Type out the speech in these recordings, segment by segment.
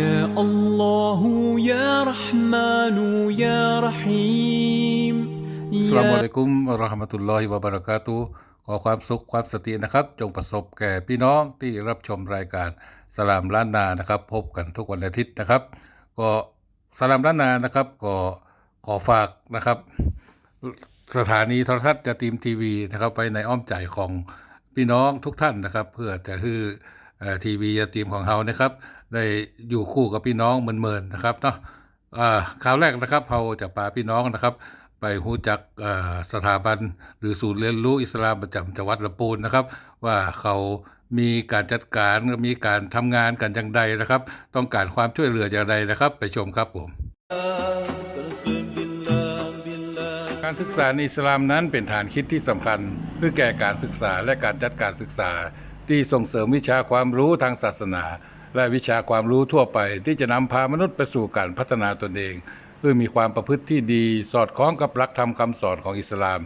يا الله يا رحمن يا رحيم อัสสลามุอะลัยกุมวะเราะห์มะตุลลอฮิวะบะเราะกาตุฮ์ขอความสุขความสตินะครับ จงประสบแก่พี่น้องที่รับชมรายการสลามล้านนานะครับ พบกันทุกวันอาทิตย์นะครับ ก็สลามล้านนานะครับ ก็ขอฝากนะครับ สถานีโทรทัศน์จะทีมทีวีนะครับไปในอ้อมใจของพี่น้องทุกท่านนะครับ เพื่อจะให้เอ่อทีวียาทีมของเรานะครับ ได้อยู่คู่กับพี่น้องเหมือนๆนะครับเนาะอ่าวแรกนะครับเราจะพาพี่น้องนะครับ ไปรู้จักสถาบันหรือศูนย์เรียนรู้อิสลามประจำจังหวัดลำพูนนะครับ ว่าเขามีการจัดการมีการทำงานกันอย่างใดนะครับ ต้องการความช่วยเหลืออย่างใดนะครับ ไปชมครับผมการศึกษาในอิสลามนั้นเป็นฐานคิดที่สำคัญ เพื่อแก่การศึกษาและการจัดการศึกษา ที่ส่งเสริมวิชาความรู้ทางศาสนา และวิชาความรู้ทั่วไป ที่จะนำพามนุษย์ไปสู่การพัฒนาตนเอง เพื่อมีความประพฤติที่ดี สอดคล้องกับหลักธรรมคำสอนของอิสลาม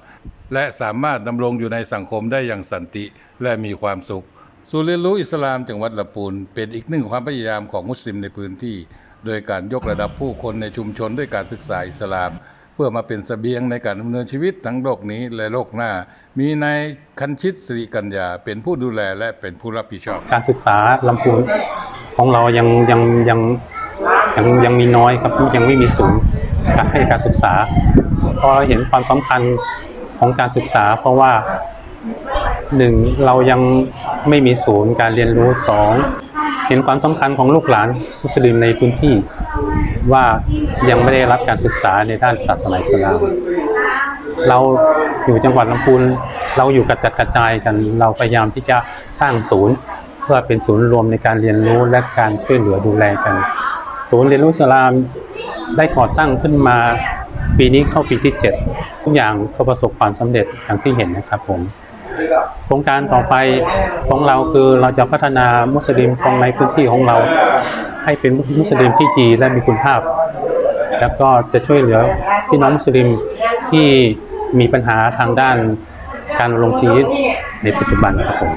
และสามารถดำรงอยู่ในสังคมได้อย่างสันติและมีความสุขศูนย์เรียนรู้อิสลามจังหวัดละปูนเป็นอีกหนึ่งความพยายามของมุสลิมในพื้นที่ โดยการยกระดับผู้คนในชุมชนด้วยการศึกษาอิสลาม เพื่อมาเป็นเสบียงในการดำเนินชีวิตทั้งโลกนี้และโลกหน้า มีนายคันชิตสิริกัญญาเป็นผู้ดูแลและเป็นผู้รับผิดชอบ การศึกษาลำพูน ของเรายังยังยังยังยังมีน้อยครับยังไม่มีศูนย์การให้การศึกษาเพราะเราเห็นความสำคัญของการศึกษา เพราะว่าหนึ่งเรายังไม่มีศูนย์การเรียนรู้สองเห็นความสำคัญของลูกหลานมุสลิมในพื้นที่ว่ายังไม่ได้รับการศึกษาในด้านศาสนาอิสลามเราอยู่จังหวัดลำพูนเราอยู่กระจัดกระจายกัน เราพยายามที่จะสร้างศูนย์ เพื่อเป็นศูนย์รวมในการเรียนรู้และการช่วยเหลือดูแลกัน ศูนย์เรียนรู้สลามได้ก่อตั้งขึ้นมา ปีนี้เข้าปีที่ 7 ทุกอย่างก็ประสบความสำเร็จอย่างที่เห็นนะครับผมโครงการต่อไปของเราคือเราจะพัฒนามุสลิมของในพื้นที่ของเรา ให้เป็นมุสลิมที่ดีและมีคุณภาพ แล้วก็จะช่วยเหลือพี่น้องมุสลิมที่มีปัญหาทางด้านการดำรงชีวิตในปัจจุบันครับผม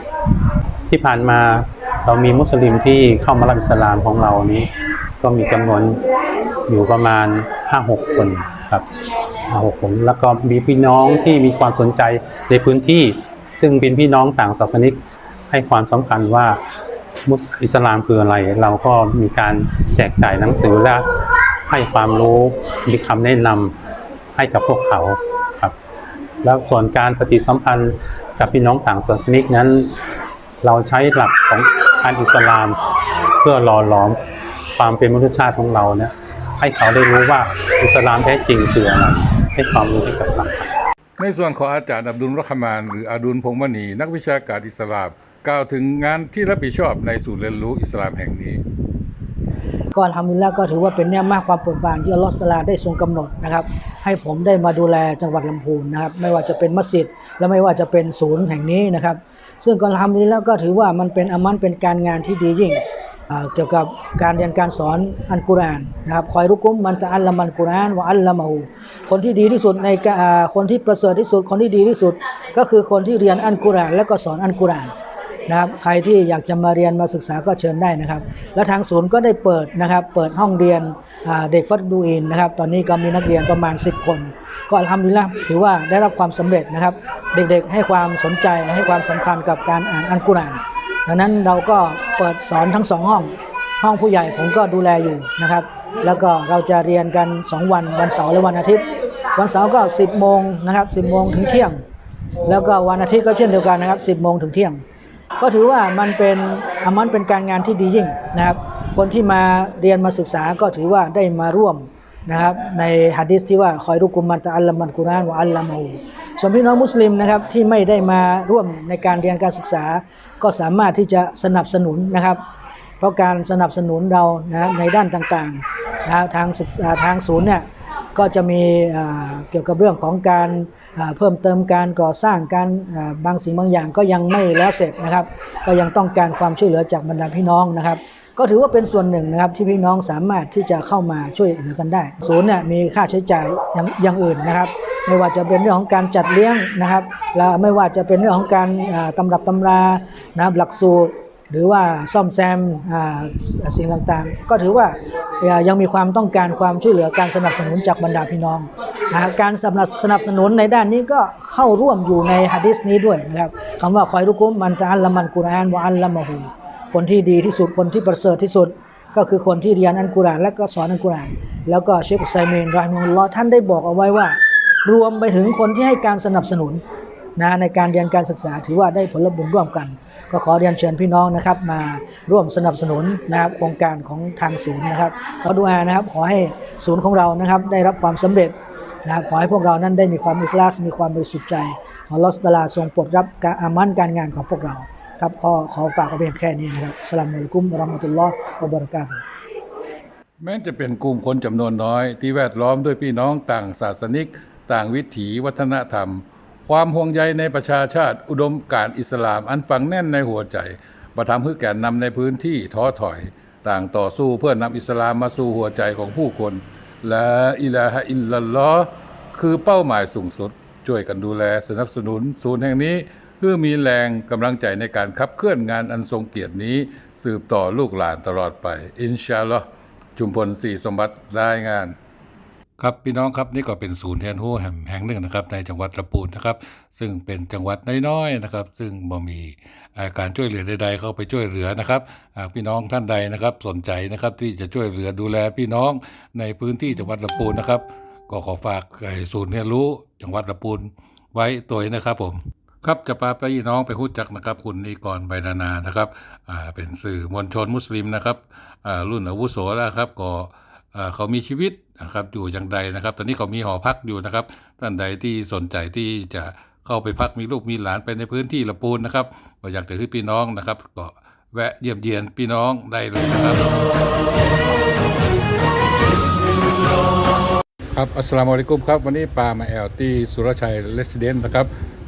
ที่ผ่านมาเรามีมุสลิมที่เข้ามารับอิสลามของเรานี้ ก็มีจำนวนอยู่ประมาณ 5-6 คนครับ5-6คนแล้วก็มีพี่น้องที่มีความสนใจในพื้นที่ ซึ่งเป็นพี่น้องต่างศาสนิกให้ความสำคัญว่ามุสอิสลามคืออะไร เราก็มีการแจกจ่ายหนังสือและให้ความรู้มีคำแนะนำให้กับพวกเขาครับ แล้วส่วนการปฏิสัมพันธ์กับพี่น้องต่างศาสนิกนั้น เราใช้หลักของการอิสลาม เพื่อหล่อหลอมความเป็นมนุษยชาติของเราเนี่ยให้เขาได้รู้ว่าอิสลามแท้จริงคืออะไรให้ความรู้ให้กับเราในส่วนของอาจารย์อับดุลรอฮ์มาน หรืออาดุลพงษ์มณี นักวิชาการอิสลามกล่าวถึงงานที่รับผิดชอบในศูนย์เรียนรู้อิสลามแห่งนี้ก็ทำมิลละก็ถือว่าเป็นเนี่ยมากความโปรดปรานที่อัลลอฮฺตะอาลาได้ทรงกำหนดนะครับ ให้ผมได้มาดูแลจังหวัดลำพูนนะครับไม่ว่าจะเป็นมัสยิดและไม่ว่าจะเป็นศูนย์แห่งนี้นะครับ ซึ่งก็ทำมิลละก็ถือว่ามันเป็นอามันเป็นการงานที่ดียิ่งเกี่ยวกับการเรียนการสอนอันกุรอานนะครับคอยรุกุมมันตะอัลละมันกุรอานวะอัลละมะฮูคนที่ดีที่สุดในคนที่ประเสริฐที่สุดคนที่ดีที่สุด ก็คือคนที่เรียนอันกุรอาน และก็สอนอันกุรอาน นะครับใครที่อยากจะมาเรียนมาศึกษาก็เชิญได้นะครับ และทางศูนย์ก็ได้เปิดนะครับ เปิดห้องเรียนเด็กฟัดดูอินนะครับ ตอนนี้ก็มีนักเรียนประมาณ 10 คน ก็ทำดีละถือว่าได้รับความสำเร็จนะครับ เด็กๆให้ความสนใจให้ความสำคัญกับการอ่านอัลกุรอานดังนั้นเราก็เปิดสอนทั้งสองห้อง ห้องผู้ใหญ่ผมก็ดูแลอยู่นะครับ แล้วก็เราจะเรียนกัน 2 วันวันเสาร์และวันอาทิตย์ วันเสาร์ก็ 10โมงนะครับ10โมงถึงเที่ยง แล้วก็วันอาทิตย์ก็เช่นเดียวกันนะครับ 10โมงถึงเที่ยง ก็ถือว่ามันเป็นอามันเป็นการงานที่ดียิ่งนะครับ คนที่มาเรียนมาศึกษาก็ถือว่าได้มาร่วมนะครับในฮะดิษที่ว่าคอยรุกุมมันตะอัลละมันกุรานวะอัลละมะฮูส่วนพี่น้องมุสลิมนะครับที่ไม่ได้มาร่วมในการเรียนการศึกษา ก็สามารถที่จะสนับสนุนนะครับ เพราะการสนับสนุนเรานะในด้านต่างๆนะทางศึกษาทางศูนย์เนี่ยก็จะมีเกี่ยวกับเรื่องของการ เพิ่มเติมการก่อสร้างการบางสิ่งบางอย่างก็ยังไม่แล้วเสร็จนะครับ ก็ยังต้องการความช่วยเหลือจากบรรดาพี่น้องนะครับ ก็ถือว่าเป็นส่วนหนึ่งนะครับที่พี่น้องสามารถที่จะเข้ามาช่วยเหลือกันได้ ศูนย์เนี่ยมีค่าใช้จ่ายอย่างางอื่นนะครับ ไม่ว่าจะเป็นเรื่องของการจัดเลี้ยงนะครับ และไม่ว่าจะเป็นเรื่องของการตำรับตำรานะครับหลักสูตร หรือว่าซ่อมแซมสิ่งต่างๆ ก็ถือว่ายังมีความต้องการความช่วยเหลือการสนับสนุนจากบรรดาพี่น้องนะการสนับสนับสนุนในด้านนี้ก็เข้าร่วมอยู่ในฮะดิษนี้ด้วยนะครับคำว่าคอยรุกุมมันตะอัลละมันกุรอานวะอัลละมะฮูคนที่ดีที่สุดคนที่ประเสริฐที่สุด ก็คือคนที่เรียนอัลกุรอานและก็สอนอัลกุรอานแล้วก็เชคอุซัยมีนรอฮิมุลลอท่านได้บอกเอาไว้ว่า รวมไปถึงคนที่ให้การสนับสนุนนะในการเรียนการศึกษาถือว่าได้ผลบุญร่วมกัน ก็ขอเรียนเชิญพี่น้องนะครับ มาร่วมสนับสนุนนะครับโครงการของทางศูนย์นะครับขอดูอานะครับขอให้ศูนย์ของเรานะครับ ได้รับความสำเร็จนะครับขอให้พวกเรานั้นได้มีความอิคลาสมีความบริสุทธิ์ใจขอลอสตลาทรงโปรดรับการอามันการงานของพวกเราครับขอขอฝากเอาเพียงแค่นี้นะครับสลามอะลัยกุมราะห์มะตุลลอฮ์วะบะเราะกาตแม้จะเป็นกลุ่มคนจำนวนน้อย ที่แวดล้อมด้วยพี่น้องต่างศาสนิก ต่างวิถีวัฒนธรรม ความห่วงใยในประชาชาติอุดมการอิสลาม อันฝังแน่นในหัวใจประทำให้แก่นนำในพื้นที่ท้อถอย ต่างต่อสู้เพื่อนำอิสลามมาสู่หัวใจของผู้คน และอิลาฮะอิลลัลลอฮ์คือเป้าหมายสูงสุด ช่วยกันดูแลสนับสนุนศูนย์แห่งนี้เพื่อมีแรงกำลังใจในการขับเคลื่อนงานอันทรงเกียรตินี้ สืบต่อลูกหลานตลอดไป อินชาอัลลอฮ์จุมพลสี่สมบัติรายงาน ครับพี่น้องครับนี่ก็เป็นศูนย์เรียนรู้แห่งแห่งหนึ่งนะครับในจังหวัดลำพูนนะครับ ซึ่งเป็นจังหวัดน้อยๆนะครับ ซึ่งบ่มีการช่วยเหลือใดๆเข้าไปช่วยเหลือนะครับหากพี่น้องท่านใดนะครับสนใจนะครับที่จะช่วยเหลือดูแลพี่น้องในพื้นที่จังหวัดลำพูนนะครับ ก็ขอฝากไอ้ศูนย์เรียนรู้จังหวัดลำพูนไว้ตัวนะครับผมครับจะพาไปพี่น้องไปพูดจักนะครับ คุณนิกรใบนานานะครับอ่าเป็นสื่อมวลชนมุสลิมนะครับอ่ารุ่นอาวุโสแล้วครับก็อ่า เขามีชีวิตนะครับอยู่อย่างใดนะครับ ตอนนี้เขามีหอพักอยู่นะครับท่านใดที่สนใจที่จะเข้าไปพักมีลูกมีหลานไปในพื้นที่ละปูนนะครับก็อยากจะให้พี่น้องนะครับ ก็แวะเยี่ยมเยียนพี่น้องได้เลยนะครับครับอัสลามุอะลัยกุมครับ วันนี้ปามาแอลที่สุรชัยเลสเดนนะครับ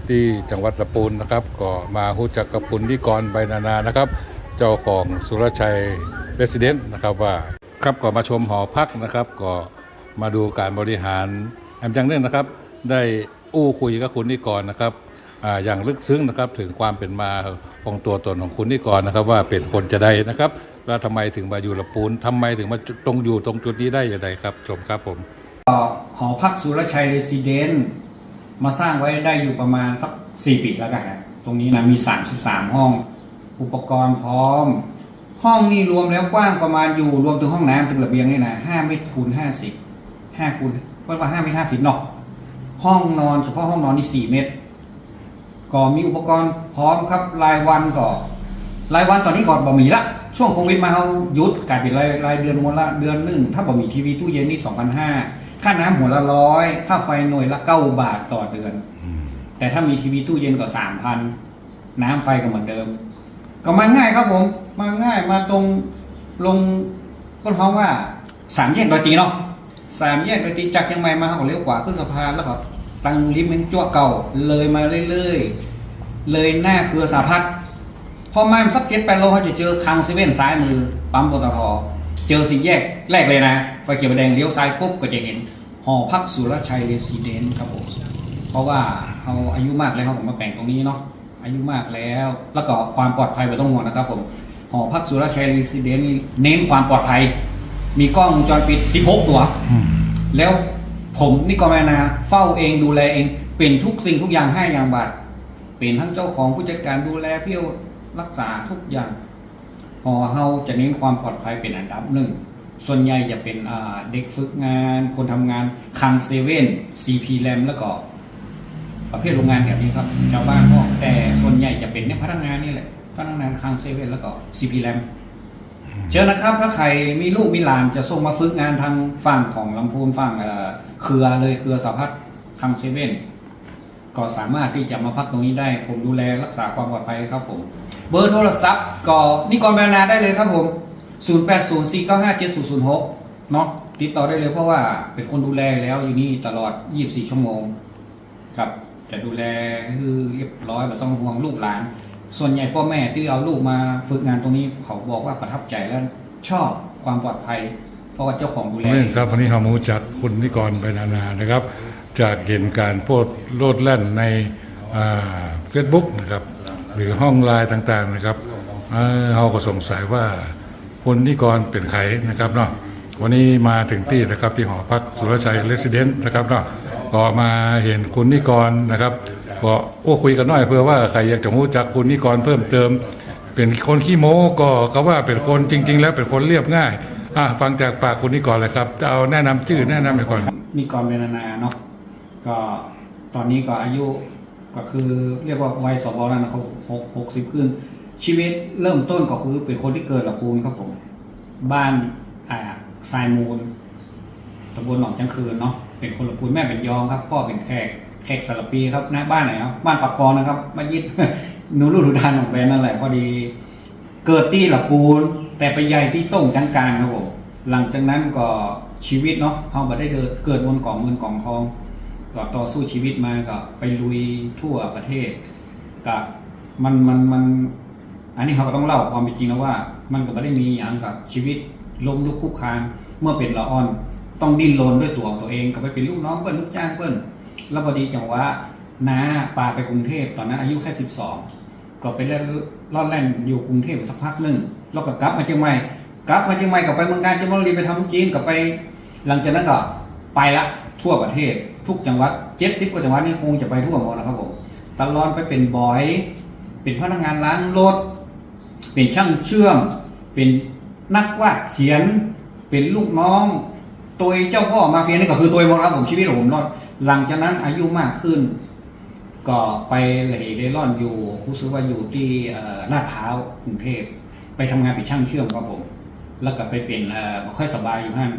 ที่จังหวัดสปูนนะครับ ก็มาหูจักกับคุณนิกรใบนานานะครับ เจ้าของสุรชัยเลสเดนนะครับว่า ครับก็มาชมหอพักนะครับก็มาดูการบริหารแอมยังเนื่องนะครับ ได้อู้คุยกับคุณนิกรนะครับออย่างลึกซึ้งนะครับถึงความเป็นมาของตัวตนของคุณนิกรนะครับ ว่าเป็นคนจะได้นะครับแล้วทำไมถึงมาอยู่ละปูนทำไมถึงมาตรงอยู่ตรงจุดนี้ได้อย่างไรครับ ชมครับผมหอพักสุรชัยเรซิเดนต์มาสร้างไว้ได้อยู่ประมาณสักสี่ปีแล้วกันตรงนี้นะมี 33 ห้อง อุปกรณ์พร้อม ห้องนี่รวมแล้วกว้างประมาณอยู่รวมถึงห้องน้ำถึงระเบียงนี่นะห้าเมตรคูณห้าสิบห้าคูณเรียกว่าห้าเมตรห้าสิบเนาะห้องนอนเฉพาะห้องนอนนี่สี่เมตร ก็มีอุปกรณ์พร้อมครับรายวันก็รายวันตอนนี้ก่อนบ่มีละช่วงโควิดมาเขาหยุดกลายเป็นรายรายเดือนวันละเดือนหนึ่งถ้าบ่มีทีวีตู้เย็นนี่สองพันห้าค่าน้ำหัวละร้อยค่าไฟหน่วยละเก้าบาทต่อเดือน แต่ถ้ามีทีวีตู้เย็นก็สามพันน้ำไฟก็เหมือนเดิม ก็มาง่ายครับผม มาง่ายมาตรงลงก็เพราะว่าสามแยกดอยตีเนาะสามแยกดอยตีจากยังไงมาเขาเลี้ยวขวาขึ้นสะพานแล้วก็ตังริมเป็นจั่วเก่าเลยมาเรื่อยๆเลยหน้าคือสาพัฒน์พอมาสักเจ็ดแปดโลเขาจะเจอคังเซเว่นซ้ายมือปั๊มปตทเจอสี่แยกแรกเลยนะไฟเขียวแดงเลี้ยวซ้ายปุ๊บก็จะเห็นหอพักสุรชัยเรสซิเดนต์ครับผมเพราะว่าเขาอายุมากแล้วเขาผมมาแบ่งตรงนี้เนาะ อายุมากแล้ว แล้วก็ความปลอดภัยไม่ต้องห่วงนะครับผมหอพักสุรชัยรีสิเดนนี่เน้นความปลอดภัย มีกล้องวงจรปิด 16 ตัว แล้วผมนี่ก็แม่นาเฝ้าเองดูแลเอง เป็นทุกสิ่งทุกอย่างให้อย่างบัดเป็นทั้งเจ้าของผู้จัดการดูแลเพี่ยวรักษาทุกอย่างหอเฮาจะเน้นความปลอดภัยเป็นอันดับหนึ่งส่วนใหญ่จะเป็นอ่าเด็กฝึกงาน คนทำงานคังเซเว่นซีพีแรมแล้วก็ ประเภทโรงงานแถบนี้ครับชาวบ้านก็แต่ส่วนใหญ่จะเป็นเนี่ยพนักงานนี่แหละพนักงานคังเซเว่นแล้วก็ซีพีแรมเชิญนะครับ ถ้าใครมีลูกมีหลานจะส่งมาฝึกงานทางฝั่งของลำพูนฝั่งเอ่อเครือเลยเครือสาพัฒน์คังเซเว่นก็สามารถที่จะมาพักตรงนี้ได้ ผมดูแลรักษาความปลอดภัยครับผม เบอร์โทรศัพท์ก็นี่ก่อนแบนาได้เลยครับผม 0804957006 เนาะติดต่อได้เลยเพราะว่าเป็นคนดูแลแล้วอยู่นี่ตลอด 24 ชั่วโมงครับ จะดูแลคือเรียบร้อยไม่ต้องห่วงลูกหลาน ส่วนใหญ่พ่อแม่ที่เอาลูกมาฝึกงานตรงนี้เขาบอกว่าประทับใจและชอบความปลอดภัย เพราะว่าเจ้าของดูแลเรื่องครับวันนี้เรามารู้จักคุณนิกรไปนานานะครับ จากเห็นการโพสต์โลดแล่นในเฟซบุ๊กนะครับหรือห้องไลน์ต่างๆนะครับเออเราก็สงสัยว่าคนนิกรเป็นใครนะครับเนาะวันนี้มาถึงที่นะครับที่หอพักสุรชัยเรสซิเดนต์นะครับเนาะ ก็มาเห็นคุณนิกรนะครับก็โอ้คุยกันหน่อยเพื่อว่าใครอยากจะรู้จักคุณนิกรเพิ่มเติม เป็นคนขี้โม้ก็ก็ว่าเป็นคนจริง ๆ แล้วเป็นคนเรียบง่ายอะฟังจากปากคุณนิกรเลยครับจะเอาแนะนำชื่อแนะนำไปก่อนมีกรเวนานาเนาะก็ตอนนี้ก็อายุก็คือเรียกว่าวัยสวแล้วนะครับหกหกสิบขึ้น ชีวิตเริ่มต้นก็คือเป็นคนที่เกิดละปูนครับผม บ้านอ่าทรายมูล บลหนองจังคืนเนาะเป็นคนละปูนแม่เป็นยองครับพ่อเป็นแขกแขกสารปีครับนะบ้านไหนครับบ้านปากกองนะครับมายิดหนูรูดูดานของแบนนั่นแหละพอดี เกิดที่ละปูนแต่ไปใหญ่ที่ต้งจังการครับผมหลังจากนั้นก็ชีวิตเนาะเขาบ่ได้เดินเกิดบนกล่องเงินกล่องทองก็ต่อสู้ชีวิตมาก็ไปลุยทั่วประเทศกับมันมันมัน อันนี้เขาก็ต้องเล่าความเป็นจริงแล้วว่า มันก็ไม่ได้มีอย่างกับชีวิตล้มลุกคุกคานเมื่อเป็นละอ่อน ต้องดิ้นรนด้วยตัวของตัวเองก็ไปเป็นลูกน้องเปิ้ลลูกจ้างเปิ้ลแล้วพอดีจังหวะน้าปาไปกรุงเทพตอนนั้นอายุแค่สิบสองก็ไปเล่นล่อนแล่นอยู่กรุงเทพสักพักหนึ่งแล้วก็กลับมาเชียงใหม่กลับมาเชียงใหม่ก็ไปเมืองการจังหวัดบุรีไปทำลูกจีนก็ไป หลังจากนั้นก็ไปละทั่วประเทศ ทุกจังหวัดเจ็ดสิบกว่าจังหวัดนี่คงจะไปทั่วหมดแล้วครับผมตลอดไปเป็นบอย เป็นพนักงานล้างรถ เป็นช่างเชื่อม เป็นนักวาดเขียน เป็นลูกน้อง ตัวเจ้าพ่อมาเฟียนี่ก็คือตัวหมดครับผมชีวิตของผมรอดหลังจากนั้นอายุมากขึ้น ก็ไปเหล่เร่ร่อนอยู่รู้สึกว่าอยู่ที่ลาดพร้าวกรุงเทพไปทำงานเป็นช่างเชื่อมครับผม แล้วก็ไปเป็นเอ่อค่อยสบายอยู่ฮั่น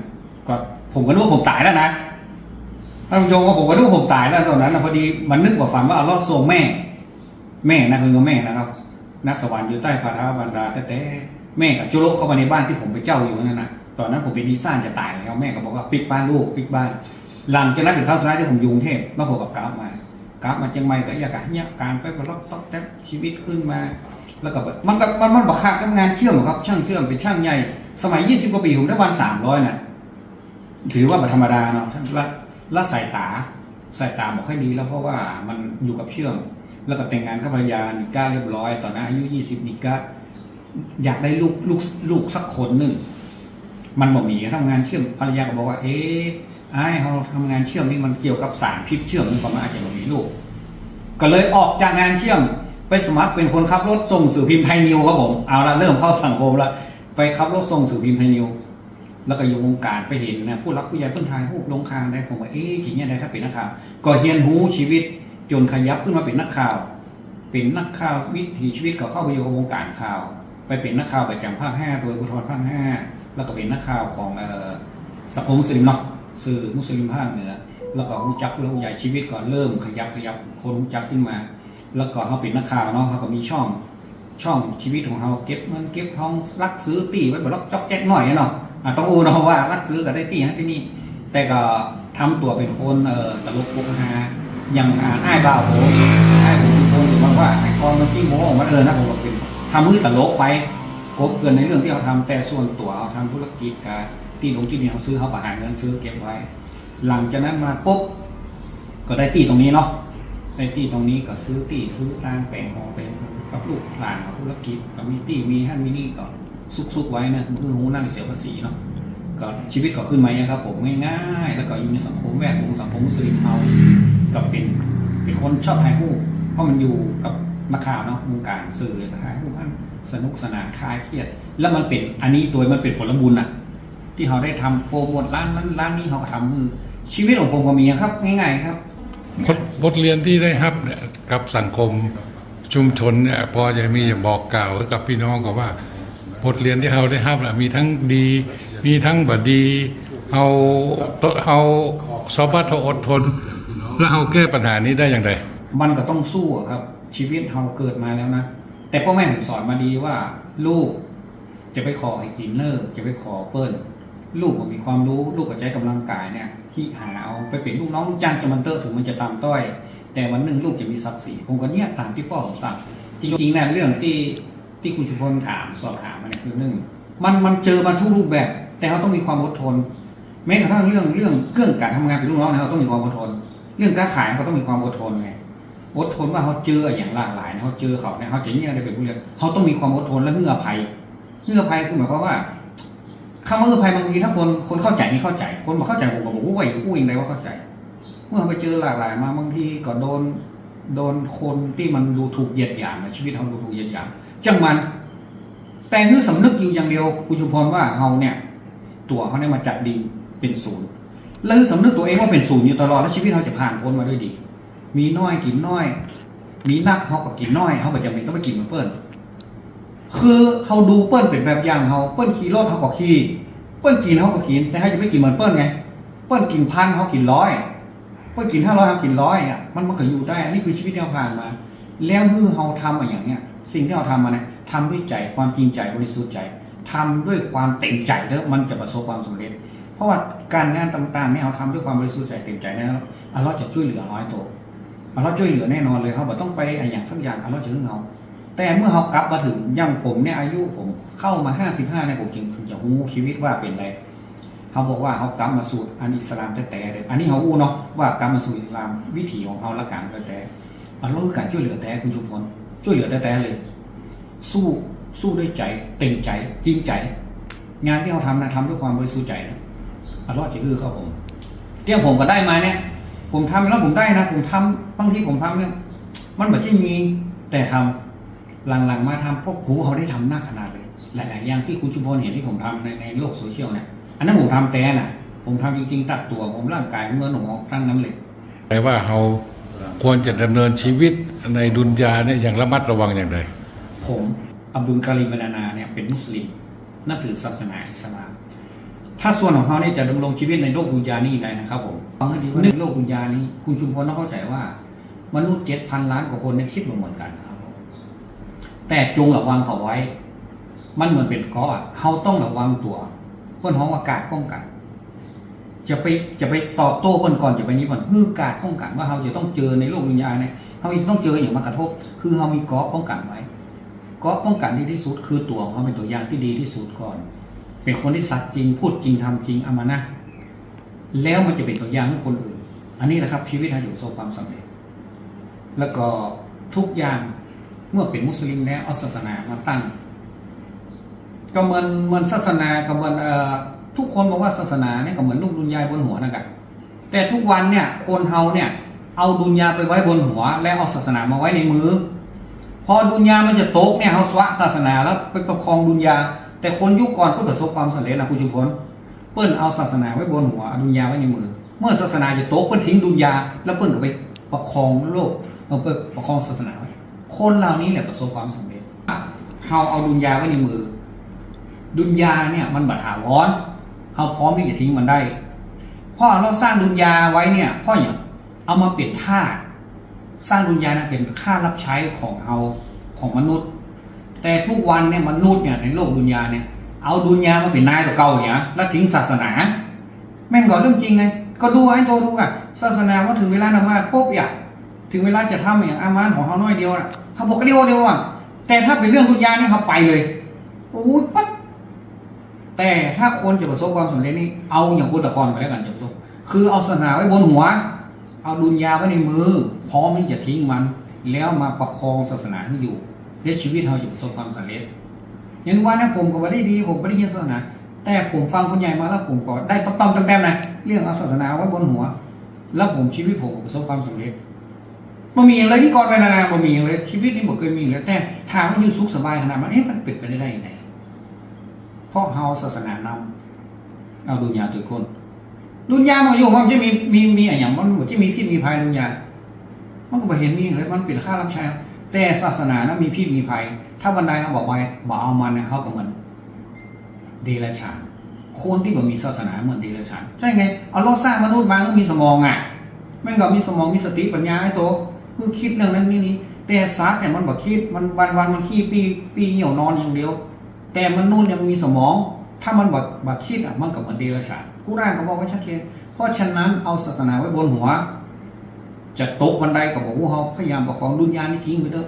ก็ผมก็นึกผมตายแล้วนะท่านผู้ชมว่าผมก็นึกผมตายแล้วตอนนั้นนะพอดีมันนึกว่าฝันว่าเอาลอดโซงแม่ แม่นะคือแม่นะครับนักสวรรค์อยู่ใต้ฝ่าเท้าบรรดาแต่แต่แม่กับจุโลเข้ามาในบ้านที่ผมไปเจ้าอยู่นั่นนะ ตอนนั้นผมเป็นดีซ่านจะตายแล้วแม่ก็บอกว่าปิดบ้านลูกปิดบ้าน หลังจากนั้นเป็นครั้งสุดท้ายที่ผมอยู่กรุงเทพแล้วผมกับกราฟมากราฟมาเชียงใหม่ก็อยากเนี่ยการไปประลอกต๊อกแต๊กชีวิตขึ้นมา แล้วก็แบมันก็มันมันบักคักกับงานเชื่อมครับ ช่างเชื่อมเป็นช่างใหญ่สมัย 20 กว่าปีผมได้วัน 300น่ะถือว่าธรรมดาเนาะละละสายตาสายตาบอกค่อยดีแล้วเพราะว่ามันอยู่กับเชื่อม แล้วก็แต่งงานกับภรรยานิก้าเรียบร้อยตอนนั้นอายุ 20นิก้าอยากได้ลูกลูกลูกสักคนหนึ่ง มันบอกมีทำงานเชื่อมภรรยาก็บอกว่าเอ๊ะไอ้เขาทำงานเชื่อมนี่มันเกี่ยวกับสารพิษเชื่อมนี่ประมาณอาจจะบ่มีลูกก็เลยออกจากงานเชื่อมไปสมัครเป็นคนขับรถส่งสื่อพิมพ์ไทยนิวครับผมเอาละเริ่มเข้าสังคมละไปขับรถส่งสื่อพิมพ์ไทยนิวแล้วก็อยู่วงการไปเห็นนะผู้รักผู้ใหญ่เพื่อนไทยผู้ลงคางได้ผมว่าเอ๊ะทีเนี้ยได้ถ้าเป็นนักข่าวก็เฮียนหูชีวิตจนขยับขึ้นมาเป็นนักข่าว เป็นนักข่าววิถีชีวิตก็เข้าไปอยู่กับวงการข่าว ไปเป็นนักข่าวประจำภาคห้าตัวอุทธรภาคห้า แล้วก็เป็นนักข่าวของสังคมมุสลิมเนาะสื่อมุสลิมภาคเหนือแล้วก็รู้จักเรื่องใหญ่ชีวิตก่อนเริ่มขยับขยับคนรู้จักขึ้นมา แล้วก็เขาเป็นนักข่าวเนาะเขาก็มีช่องช่องชีวิตของเขาเก็บเงินเก็บทองรักซื้อตีไว้บบล็อกจ๊อกแจ๊กหน่อยเนาะต้องอูเนาะว่ารักซื้อก็ได้ตีฮะที่นี่แต่ก็ทำตัวเป็นคนเอ่อตลกโปกฮาอย่างอ่าอ้ายบ่าวโหอ้ายผมเป็นคนหรือว่าว่าไอ้กองมันที่โม้ออกมาเออนะผมก็เป็นทำมือตลกไป กบเกินในเรื่องที่เขาทำแต่ส่วนตัวเขาทำธุรกิจกับที่ลงที่ดินเขาซื้อเขาก็หาเงินซื้อเก็บไว้ หลังจากนั้นมาปุ๊บก็ได้ตีตรงนี้เนาะในที่ตรงนี้ก็ซื้อที่ซื้อตางแปลงหอไปกับลูกหลานกับธุรกิจก็มีที่มีท่านมีนี่ก็ซุกๆไว้นะคือหูนั่งเสียภาษีเนาะก็ชีวิตก็ขึ้นมาเนี่ยครับผมง่ายๆ แล้วก็อยู่ในสังคมแวดวงสังคมมุสลิมเราก็เป็นเป็นคนชอบถ่ายรูปเพราะมันอยู่กับ นักข่าวเนาะวงการสื่อถ่ายรูปมันสนุกสนานคลายเครียด แล้วมันเป็นอันนี้ตัวมันเป็นผลบุญน่ะที่เขาได้ทำโปรโมทร้านนั้นร้านนี้เขาก็ทำมือชีวิตของผมก็มีครับ ง่ายๆครับบทบทเรียนที่ได้รับเนี่ยกับสังคมชุมชนเนี่ยพอจะมีบอกกล่าวกับพี่น้องก็ว่าบทเรียนที่เราได้รับน่ะมีทั้งดี มีทั้งบดีเอาตเอาสบัตอดทน แล้วเราแก้ปัญหานี้ได้อย่างไร มันก็ต้องสู้อะครับ ชีวิตเราเกิดมาแล้วนะ แต่พ่อแม่ผมสอนมาดีว่า ลูกจะไปขอให้กินเนอร์จะไปขอเปิ้ลลูกก็มีความรู้ลูกก็ใช้กำลังกายเนี่ยที่หาเอาไปเป็นลูกน้องลูกจ้างจะมันเตอร์ถึงมันจะตามต้อย แต่วันหนึ่งลูกจะมีศักดิ์ศรีผมก็เนี่ยตามที่พ่อผมสั่งจริงๆนะเรื่องที่ที่คุณชุมพลถามสอบถามมาเนี่ยคือหนึ่งมันมันเจอมาทุกรูปแบบ แต่เขาต้องมีความอดทน แม้กระทั่งเรื่องเรื่องเครื่องการทำงานเป็นลูกน้องเนี่ยเขาต้องมีความอดทน เรื่องการขายเขาต้องมีความอดทนไง อดทนว่าเขาเจออย่างหลากหลายนะเขาเจอเขาเนี่ยเขาจะเนี่ยได้เป็นผู้เรียนเขาต้องมีความอดทนและเงื่ออภัยเงื่ออภัยคือหมายความว่าคำว่าเงื่ออภัยบางทีถ้าคนคนเข้าใจไม่เข้าใจ คนมาเข้าใจผมก็บอกว่าอยู่กู้เองเลยว่าเข้าใจ เมื่อไปเจอหลากหลายมาบางทีก็โดนโดนคนที่มันดูถูกเหยียดหยามในชีวิตเขาดูถูกเหยียดหยามจังมัน แต่คือสำนึกอยู่อย่างเดียวคุณชุมพรว่าเราเนี่ย ตัวเขาเนี่ยมาจัดดินเป็นศูนย์แล้วคือสำนึกตัวเองว่าเป็นศูนย์อยู่ตลอดแล้วชีวิตเราจะผ่านพ้นมาด้วยดี มีน้อยกินน้อย มีนักเขาก็กินน้อยเขาประจำเป็นต้องไปกินเหมือนเปิ้ลคือเขาดูเปิ้ลเป็นแบบอย่างเขาเปิ้ลขี่รถเขาก็ขี่เปิ้ลกินเขาก็กิน แต่ให้จะไม่กินเหมือนเปิ้ลไงเปิ้ลกินพันเขากินร้อยเพิ่นกินห้าร้อยเขากินร้อยอะมันมันก็อยู่ได้ อันนี้คือชีวิตที่เราผ่านมา แล้วคือเราทำอะอย่างเนี้ย สิ่งที่เราทำมาเนี่ยทำด้วยใจความจริงใจบริสุทธิ์ใจทำด้วยความเต็มใจแล้วมันจะประสบความสำเร็จ เพราะว่าการงานต่างๆเนี่ยเราทำด้วยความบริสุทธิ์ใจเต็มใจนะครับอัลลอฮ์จะช่วยเหลือเราให้โตอัล เลอฮ์ช่วยเหลือแน่นอนเลยเขาบอกต้องไปอะไรอย่างสักอย่างอัลเลอฮ์จะให้เราแต่เมื่อเขากลับมาถึงอย่างผมเนี่ยอายุผมเข้ามาห้าสิบห้าเนี่ยผมจึงถึงจะรู้ชีวิตว่าเป็นไรเขาบอกว่าเขากลับมาสู่อันอิสลามแต่ๆเลยอันนี้เขาอู้เนาะว่ากลับมาสู่อิสลามวิถีของเขาละกันแต่ๆอันนั้นคือการช่วยเหลือแต่คุณชุมพลช่วยเหลือแต่ๆเลย สู้สู้ด้วยใจเต็มใจจริงใจ งานที่เขาทำนะทำด้วยความบริสุทธิ์ใจนะอัลลอฮ์จะคือเขาผมเที่ยงผมก็ได้มาเนี่ย ผมทำแล้วผมได้นะ ผมทำบางทีผมทำเนี่ย มันแบบที่มีแต่ทำหลังๆมาทำพวกผูเขาได้ทำหน้าขนาดเลย หลายๆอย่างที่คุณชุมพลเห็นที่ผมทำในในโลกโซเชียลเนี่ยอันนั้นผมทำแต่น่ะ ผมทำจริงๆตัดตัวผมร่างกายผมเงินของผมทั้งนั้นเลยแปลว่าเราควรจะดำเนินชีวิตในดุนยาเนี่ยอย่างระมัดระวังอย่างไรผมอับดุลกาลิมบานานาเนี่ยเป็นมุสลิมนับถือศาสนาอิสลาม ถ้าส่วนของเขาเนี่ยจะดำรงชีวิตในโลกดุนยานี้ได้นะครับผมฟังให้ดีว่าในโลกดุนยานี้ คุณชุมพลต้องเข้าใจว่า มนุษย์เจ็ดพันล้านกว่าคนเนี่ยคิดเหมือนกันนะครับผมแต่จงระวังเขาไว้ มันเหมือนเป็นเกาะอะเขาต้องระวังตัวเพื่อนห้องอากาศป้องกัน จะไปจะไปตอบโต้เพิ่นก่อนจะไปนี้ก่อนคือการป้องกันว่าเราจะต้องเจอในโลกวิญญาณเนี่ยเราจะต้องเจออย่างมากระทบ คือเรามีเกราะป้องกันไว้เกราะป้องกันที่ที่สุดคือตัวของเขาเป็นตัวอย่างที่ดีที่สุดก่อน เป็นคนที่สัตย์จริง พูดจริงทำจริงอามานะแล้วมันจะเป็นตัวอย่างให้คนอื่น อันนี้แหละครับ ชีวิตเราอยู่ประสบความสำเร็จ แล้วก็ทุกอย่างเมื่อเป็นมุสลิมแล้วเอาศาสนามาตั้งก็เหมือนเหมือนศาสนาก็เหมือนเอ่อทุกคนบอกว่าศาสนาเนี่ยก็เหมือนลูกดุนยาบนหัวนั่นแหละแต่ทุกวันเนี่ยคนเฮาเนี่ยเอาดุนยาไปไว้บนหัว แล้วเอาศาสนามาไว้ในมือ พอดุนยามันจะตกเนี่ยเฮาสวะศาสนาแล้วไปประคองดุนยา แต่คนยุคก่อนเพิ่นประสบความสำเร็จนะคุณชุมพลเปิ้นเอาศาสนาไว้บนหัวอดุนยาไว้ในมือ เมื่อศาสนาจะโตเปิ้นทิ้งดุนยาแล้วเปิ้นก็ไปประคองโลกเอาไปประคองศาสนาไว้คนเหล่านี้แหละประสบความสำเร็จเฮาเอาดุนยาไว้ในมือ ดุนยาเนี่ยมันบัดหาวอนเราพร้อมที่จะทิ้งมันได้พ่อเราสร้างดุนยาไว้เนี่ยพ่ออย่างเอามาเปลี่ยนท่าสร้างดุนยานะเป็นค่ารับใช้ของเราของมนุษย์ แต่ทุกวันเนี่ยมนุษย์เนี่ยในโลกดุนยาเนี่ยเอาดุนยามาเป็นนายตัวเก่าอย่างเงี้ยแล้วทิ้งศาสนา แม่งก็เรื่องจริงไงก็ดูไอ้ตัวดูกันศาสนาว่าถึงเวลานมาปุ๊บอย่าถึงเวลาจะทำอย่างอามานของเขาน้อยเดียวนะเขาบอกเดียวเดียวก่อนแต่ถ้าเป็นเรื่องดุนยานี่เขาไปเลยโอ้ยปั๊บแต่ถ้าคนจะประสบความสำเร็จนี่เอาอย่างคุณตะกรไปแล้วกันจะประสบคือเอาศาสนาไว้บนหัว เอาดุนยาไว้ในมือ พร้อมที่จะทิ้งมัน แล้วมาประคองศาสนาให้อยู่ และชีวิตเราจะประสบความสำเร็จอยังว่านะผมก็ไม่ได้ดีผมไม่ได้เรียนศาสนาแต่ผมฟังคนใหญ่มาแล้วผมก็ได้ต้อมๆแต้มๆนะเรื่องเอาศาสนาไว้บนหัว แล้วผมชีวิตผมประสบความสำเร็จมันมีอะไรที่ก่อนไปนานามันมีอะไรชีวิตนี้บอกเคยมีเลยแต่ถามว่าอยู่สุขสบายขนาดมันเอ๊ะมันเป็นไปได้ยังไงเพราะเฮาศาสนานำเอาดุนยาตัวคนดุนยามันอยู่มันจะมีมีมีอะไรอย่างมันจะมีพิษมีภัยดุนยามันก็บ่เห็นมีเลยมันเป็นค่ารับใช้ แต่ศาสนานะมีพิษมีภัย ถ้าบันไดเขาบอกไว้บอกเอามันนี่ยเขากับมันเดรัจฉานคนที่บ่มีศาสนาเหมือนเดรัจฉานใช่ไงเอาโลกสร้างมนุษย์มาก็มีสมองอะแม่งก็มีสมองมีสติปัญญาไอ้โตคือคิดเรื่องนั้นนี่นี่แต่สัตว์เนี่ยมันบ่คิดมันวันวันมันขี้ปีปีเหี่ยวนอนอย่างเดียว แต่มันุษย์ยังมีสมอง ถ้ามันบักบักคิดอะมันกับมันเดรัจฉานกุรอานก็บอกไว้ชัดเจนเพราะฉะนั้นเอาศาสนาไว้บนหัว จะตกบันไดก็บอกว่าเขาพยายามประคองดุนยานี่ทิ้งไปเถอะ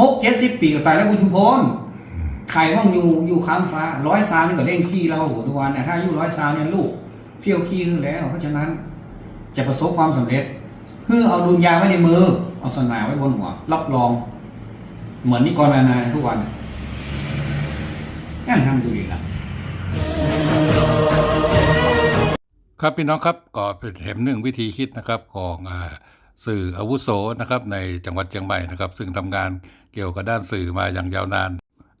หกเจ็ดสิบปีก็ตายแล้วคุณชุมพลใครว่างอยู่อยู่ข้ามฟ้าร้อยสามนี่ก็เล่นขี้เราทุกวันเนี่ยถ้าอายุร้อยสามเนี่ยลูกเพี้ยวขี้ขึ้นแล้ว เพราะฉะนั้นจะประสบความสำเร็จเพื่อเอาดุนยาไว้ในมือ เอาสนาไว้บนหัวรับรอง เหมือนนิกรนานาทุกวันนั่นทำดูดีละครับพี่น้องครับก็เป็นเหมหนึ่งวิธีคิดนะครับของอ่า สื่ออาวุโสนะครับในจังหวัดเชียงใหม่นะครับ ซึ่งทำงานเกี่ยวกับด้านสื่อมาอย่างยาวนาน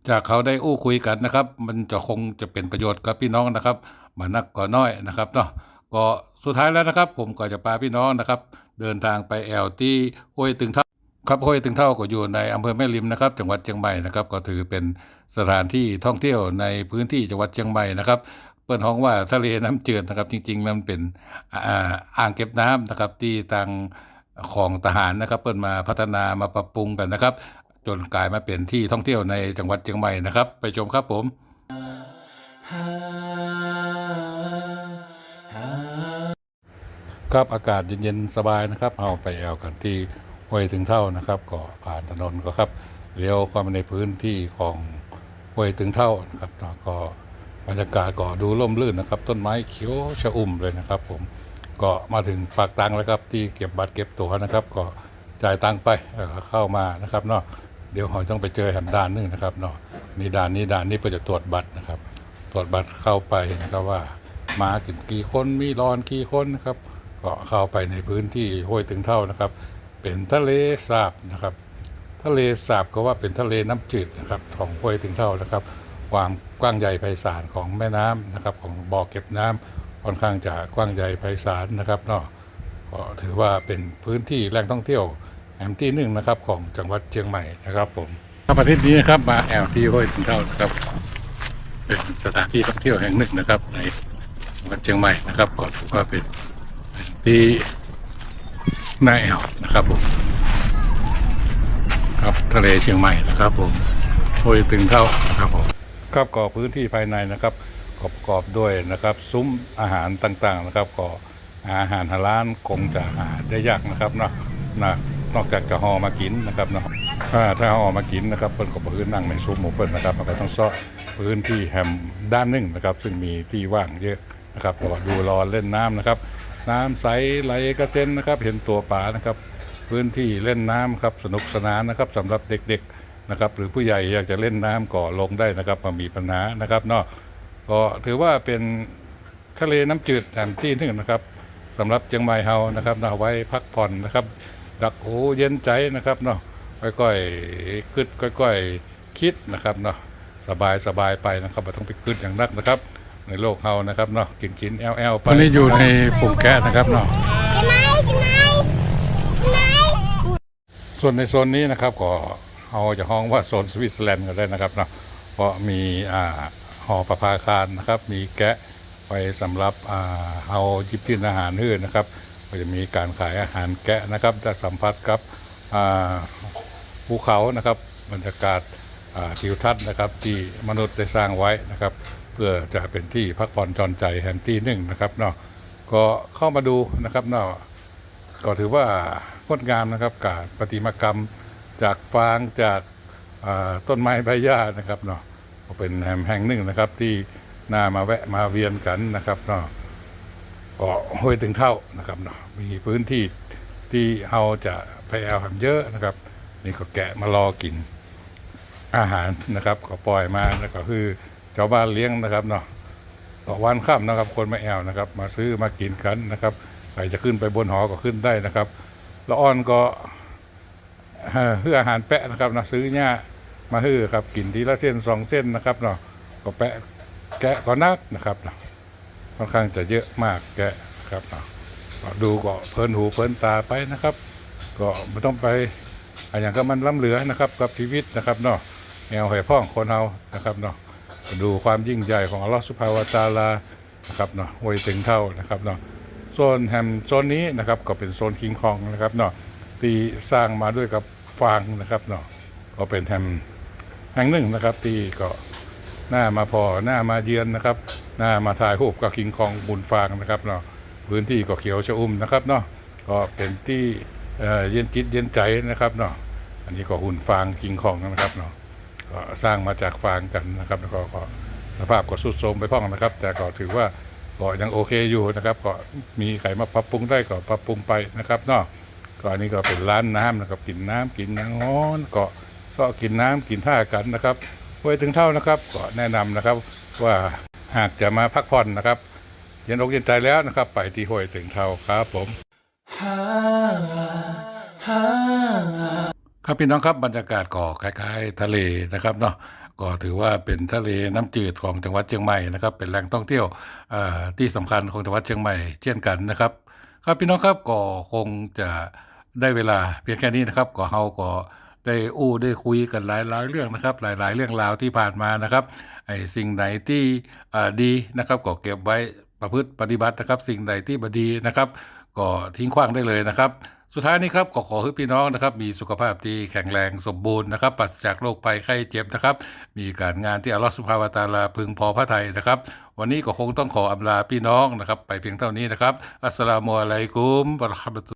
จากเขาได้อู้คุยกันนะครับ มันจะคงจะเป็นประโยชน์กับพี่น้องนะครับมานักก็น้อยนะครับเนาะก็สุดท้ายแล้วนะครับ ผมก็จะพาพี่น้องนะครับ เดินทางไปแอลที่ห้วยตึงเท่าครับห้วยตึงเท่าก็อยู่ในอำเภอแม่ริมนะครับ จังหวัดเชียงใหม่นะครับ ก็ถือเป็นสถานที่ท่องเที่ยวในพื้นที่จังหวัดเชียงใหม่นะครับเปิ้นฮ้องว่าทะเลน้ำจืดนะครับ จริงๆมันเป็นอ่างเก็บน้ำนะครับที่ทาง ของทหารนะครับ เปิ้นมาพัฒนามาปรับปรุงกันนะครับ จนกลายมาเป็นที่ท่องเที่ยวในจังหวัดเชียงใหม่นะครับ ไปชมครับผมครับอากาศเย็นๆสบายนะครับ เอาไปแอลกันที่ห้วยถึงเท่านะครับก็ผ่านถนนก็ครับเลี้ยวเข้ามาในพื้นที่ของห้วยถึงเท่านะครับก็บรรยากาศก็ดูร่มรื่นนะครับ ต้นไม้เขียวชะอุ่มเลยนะครับผม ก็มาถึงปากตังแล้วครับที่เก็บบัตรเก็บตั๋วนะครับ ก็จ่ายตังค์ไปแล้วเข้ามานะครับเนาะเดี๋ยวหอยต้องไปเจอแหมด่านหนึงนะครับเนาะนี่ด่านนี้ด่านนี้เพื่อจะตรวจบัตรนะครับ ตรวจบัตรเข้าไปนะครับว่ามากี่กี่คนมีรอนกี่คนนะครับก็เข้าไปในพื้นที่ห้วยถึงเท่านะครับ เป็นทะเลสาบนะครับ ทะเลสาบก็ว่าเป็นทะเลน้ำจืดนะครับของห้วยถึงเท่านะครับ ความกว้างใหญ่ไพศาลของแม่น้ำนะครับของบ่อเก็บน้ำ ค่อนข้างจะกว้างใหญ่ไพศาลนะครับเนาะก็ถือว่าเป็นพื้นที่แหล่งท่องเที่ยวแห่งที่หนึ่งนะครับของจังหวัดเชียงใหม่นะครับผมครับประเทศนี้นะครับมาแอลที่ห้วยถึงเท่านะครับ เป็นสถานที่ท่องเที่ยวแห่งหนึ่งนะครับ ในจังหวัดเชียงใหม่นะครับก็ถือว่าเป็นที่น่าแอวนะครับผมครับทะเลเชียงใหม่นะครับผมห้วยตึงเท่านะครับผมครับก็พื้นที่ภายในนะครับก็ ประกอบด้วยนะครับซุ้มอาหารต่างๆนะครับก็อาหารฮาลานคงจะหาได้ยากนะครับเนาะนะนอกจากจะห่อมากินนะครับเนาะถ้าถ้าห่อมากินนะครับเปิ้นก็พื้นนั่งในซุ้มหมูเปิ้นนะครับมันก็ต้องซ่อพื้นที่แฮมด้านนึ่งนะครับ ซึ่งมีที่ว่างเยอะนะครับก็ดูรอเล่นน้ำนะครับ น้ำใสไหลกระเซ็นนะครับ เห็นตัวปลานะครับ พื้นที่เล่นน้ำครับสนุกสนานนะครับสำหรับเด็กๆนะครับหรือผู้ใหญ่อยากจะเล่นน้ำก็ลงได้นะครับมามีปัญหานะครับเนาะ ก็ถือว่าเป็นทะเลน้ำจืดแห่งที่หนึ่งนะครับสำหรับเชียงใหม่เฮานะครับเนาะไว้พักผ่อนนะครับ ดักหูเย็นใจนะครับเนาะค่อยๆคิดค่อยๆคิดนะครับเนาะสบายสบายๆไปนะครับไม่ต้องไปคิดอย่างนักนะครับ ในโลกเฮานะครับเนาะกินกินแอลแอลไปวันนี้อยู่ในฝูงแกะนะครับเนาะส่วนในโซนนี้นะครับก็เอาจะห้องว่าโซนสวิตเซอร์แลนด์ก็ได้นะครับเนาะเพราะมีอ่า หอประภาคารนะครับ มีแกะไว้สำหรับเอาจิบกินอาหารหื้นนะครับก็จะมีการขายอาหารแกะนะครับจะสัมผัสกับภูเขานะครับบรรยากาศทิวทัศน์นะครับที่มนุษย์ได้สร้างไว้นะครับ เพื่อจะเป็นที่พักผ่อนจอนใจแห่งที่หนึ่งนะครับเนาะก็เข้ามาดูนะครับเนาะก็ถือว่างดงามนะครับการประติมากรรมจากฟางจากต้นไม้ใบหญ้านะครับเนาะ เป็นแห่งหนึ่งนะครับที่น่ามาแวะมาเวียนกันนะครับเนาะก็ห้วยถึงเท่านะครับเนาะมีพื้นที่ที่เราจะไปแอลหำเยอะนะครับ นี่ก็แกะมารอกินอาหารนะครับก็ปล่อยมาแล้วก็คือชาวบ้านเลี้ยงนะครับเนาะก็วันค่ำนะครับ คนมาแอวนะครับ มาซื้อมากินกันนะครับใครจะขึ้นไปบนหอก็ขึ้นได้นะครับละอ่อนก็เอ่อเพื่ออาหารแปะนะครับนะซื้อหญ้า มาฮื้อครับกินทีละเส้นสองเส้นนะครับเนาะก็แปะแกะก็นักนะครับเนาะค่อนข้างจะเยอะมากแกะครับเนาะดูก็เพลินหูเพลินตาไปนะครับ ก็ไม่ต้องไปอะอย่างก็มันล้ำเหลือนะครับกับชีวิตนะครับเนาะแนวหอยพ่องคนเฮานะครับเนาะดูความยิ่งใหญ่ของอัลลอฮฺสุภาวตาลานะครับเนาะห้วยตึงเท่านะครับเนาะโซนแฮมโซนนี้นะครับก็เป็นโซนคิงคองนะครับเนาะที่สร้างมาด้วยกับฟางนะครับเนาะก็เป็นแฮม แห่งหนึ่งนะครับ ที่ก็หน้ามาพอหน้ามาเยือนนะครับหน้ามาถ่ายรูปกับคิงคองบุญฟางนะครับเนาะพื้นที่ก็เขียวชอุ่มนะครับเนาะก็เป็นที่เเย็นจิตเย็นใจนะครับเนาะอันนี้ก็หุ่นฟางคิงคองนะครับเนาะก็สร้างมาจากฟางกันนะครับแล้วก็กสภาพก็สุดโทรมไปพ้องนะครับ แต่ก็ถือว่าก็ยังโอเคอยู่นะครับก็มีใครมาปรับปรุงได้ก็ปรับปรุงไปนะครับเนาะก็อันนี้ก็เป็นร้านน้ำนะครับกินน้ำกินน้ำร้อนก็ ก็กินน้ำกินท่ากันนะครับห้วยถึงเท่านะครับก็แนะนำนะครับว่าหากจะมาพักผ่อนนะครับเย็นอกเย็นใจแล้วนะครับ ไปที่ห้วยถึงเท่าครับผมครับพี่น้องครับบรรยากาศก็คล้ายๆ ทะเลนะครับเนาะก็ถือว่าเป็นทะเลน้ำจืดของจังหวัดเชียงใหม่นะครับ เป็นแหล่งท่องเที่ยวอ่อที่สำคัญของจังหวัดเชียงใหม่เช่นกันนะครับ ครับพี่น้องครับก็คงจะได้เวลาเพียงแค่นี้นะครับ ก็เฮาก็ ได้อู้ได้คุยกันหลายๆเรื่องนะครับ หลาย ๆ เรื่องราวที่ผ่านมานะครับไอ้สิ่งไหนที่ดีนะครับก็เก็บไว้ประพฤติปฏิบัตินะครับ สิ่งใดที่บดีนะครับ ก็ทิ้งขว้างได้เลยนะครับ สุดท้ายนี้ครับก็ขอให้พี่น้องนะครับ มีสุขภาพที่แข็งแรงสมบูรณ์นะครับปราศจากโรคภัยไข้เจ็บนะครับ มีการงานที่อัลลอฮฺสุบฮาวตาลาพึงพอพระทัยนะครับ วันนี้ก็คงต้องขออำลาพี่น้องนะครับ ไปเพียงเท่านี้นะครับ อัสสลามุอะลัยกุมวะราะห์มะตุ